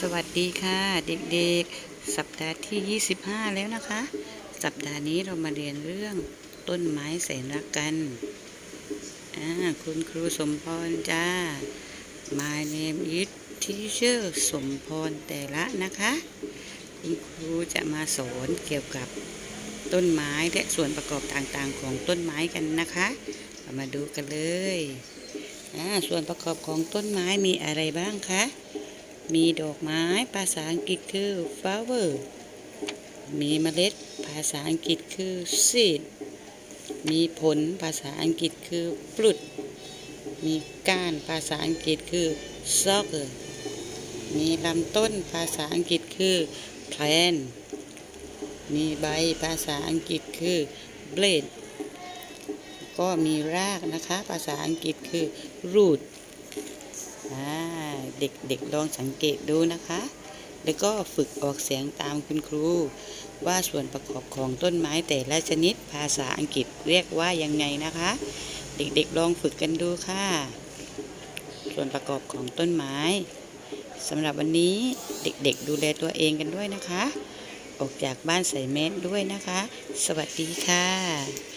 สวัสดีค่ะ เด็กๆ สัปดาห์ที่ 25 แล้วนะคะ สัปดาห์นี้เรามาเรียนเรื่องต้นไม้แสนรักกัน คุณครูสมพรจ้า My name is Teacher สมพรแต่ละนะคะ คุณครูจะมาสอนเกี่ยวกับต้นไม้และส่วนประกอบต่างๆ ของต้นไม้กันนะคะเรามาดูกันเลย ส่วนประกอบของต้นไม้มีอะไรบ้างคะ มีดอกไม้ภาษาอังกฤษคือ flower มีเมล็ดภาษาอังกฤษคือ seed มีผลภาษาอังกฤษคือ fruit มีก้านภาษาอังกฤษคือ stalk มีลำต้นภาษาอังกฤษคือ plant มีใบภาษาอังกฤษคือ blade ก็มีรากนะคะ ภาษาอังกฤษคือ root เด็กๆลองสังเกตดูนะคะ แล้วก็ฝึกออกเสียงตามคุณครู ว่าส่วนประกอบของต้นไม้แต่ละชนิดภาษาอังกฤษเรียกว่ายังไงนะคะ เด็กๆลองฝึกกันดูค่ะ ส่วนประกอบของต้นไม้สำหรับวันนี้เด็กๆ ดูแลตัวเองกันด้วยนะคะ ออกจากบ้านใส่แมสด้วยนะคะ สวัสดีค่ะ